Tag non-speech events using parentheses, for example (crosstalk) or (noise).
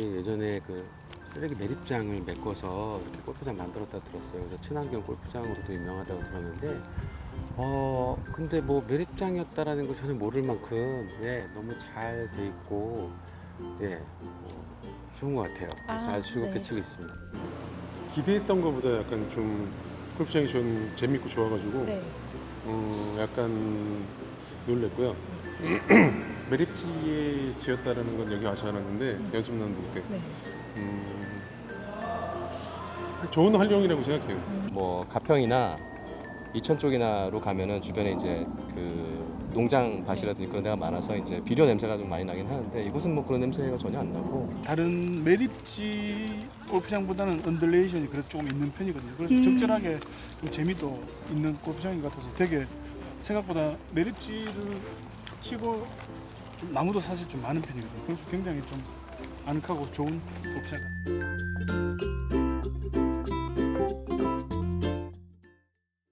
예, 예전에 그 쓰레기 매립장을 메꿔서 이렇게 골프장 만들었다 들었어요. 그래서 친환경 골프장으로도 유명하다고 들었는데, 어, 근데 뭐 매립장이었다라는 걸 전혀 모를 만큼, 예, 너무 잘 돼 있고, 예, 좋은 것 같아요. 그래서 아, 아, 주 즐겁게 네. 치고 있습니다. 기대했던 것보다 약간 좀 골프장이 좀 재밌고 좋아가지고 네. 어, 약간 놀랬고요. (clears throat) 매립지에 지었다라는 건 여기 와서 알았는데 연습난도 때 네. 음, 좋은 활용이라고 생각해요. 뭐 가평이나 이천 쪽이나로 가면은 주변에 이제 그 농장 밭이라든지 그런 데가 많아서 이제 비료 냄새가 좀 많이 나긴 하는데 이곳은 뭐 그런 냄새가 전혀 안 나고 다른 매립지 골프장보다는 언들레이션이 그래도 조금 있는 편이거든요. 그래서 음. 적절하게 좀 재미도 있는 골프장인 것 같아서 되게 생각보다 매립지를 치고 좀 나무도 사실 좀 많은 편이거든요. 그래서 굉장히 좀 아늑하고 좋은 골프장.